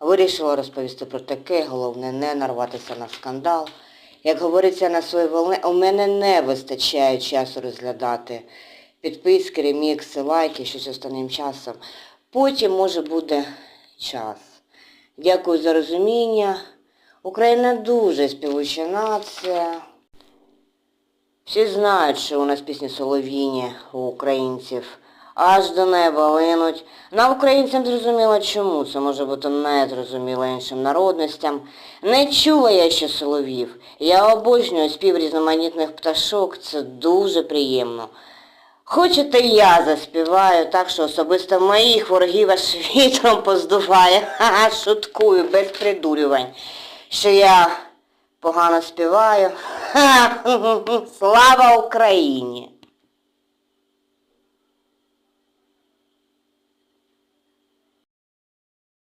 Вирішила розповісти про таке, головне не нарватися на скандал. Як говориться на своїй волні, у мене не вистачає часу розглядати підписки, ремікси, лайки, щось останнім часом. Потім, може, буде час. Дякую за розуміння. Україна дуже співуча нація. Всі знають, що у нас пісні солов'їні у українців. Аж до неба линуть. Нам українцям зрозуміло чому. Це може бути не зрозуміло іншим народностям. Не чула я ще солов'їв. Я обожнюю спів різноманітних пташок. Це дуже приємно. Хочете я заспіваю, так що особисто моїх ворогів аж вітром поздуває. Ха-ха, шуткую, без придурювань. Що я погано співаю. Ха, слава Україні!